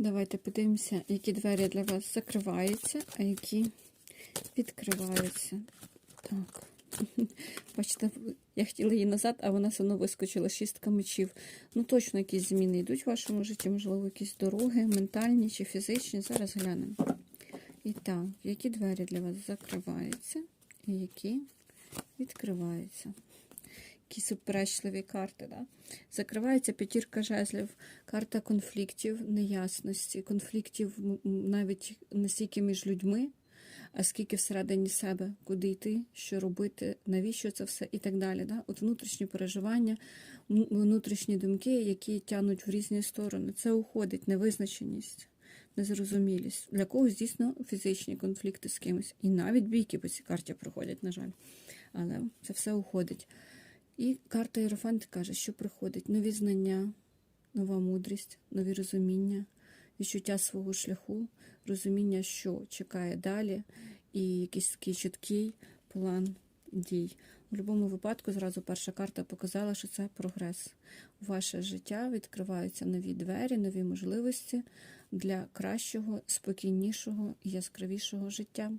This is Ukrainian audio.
Давайте подивимося, які двері для вас закриваються, а які відкриваються. Так. Бачите, я хотіла її назад, а вона все одно вискочила шістка мечів. Ну, точно якісь зміни йдуть в вашому житті, можливо, якісь дороги, ментальні чи фізичні. Зараз глянемо. І так, які двері для вас закриваються, і які відкриваються. Які суперечливі карти. Да? Закривається п'ятірка жезлів, карта конфліктів, неясності, конфліктів навіть не стільки між людьми, а скільки всередині себе, куди йти, що робити, навіщо це все і так далі. Да? От внутрішні переживання, внутрішні думки, які тягнуть в різні сторони. Це уходить невизначеність, незрозумілість. Для когось дійсно фізичні конфлікти з кимось. І навіть бійки по цій карті проходять, на жаль. Але це все уходить. І карта Єрофант каже, що приходить нові знання, нова мудрість, нові розуміння, відчуття свого шляху, розуміння, що чекає далі, і якийсь такий чіткий план дій. У будь-якому випадку зразу перша карта показала, що це прогрес. У ваше життя відкриваються нові двері, нові можливості для кращого, спокійнішого і яскравішого життя.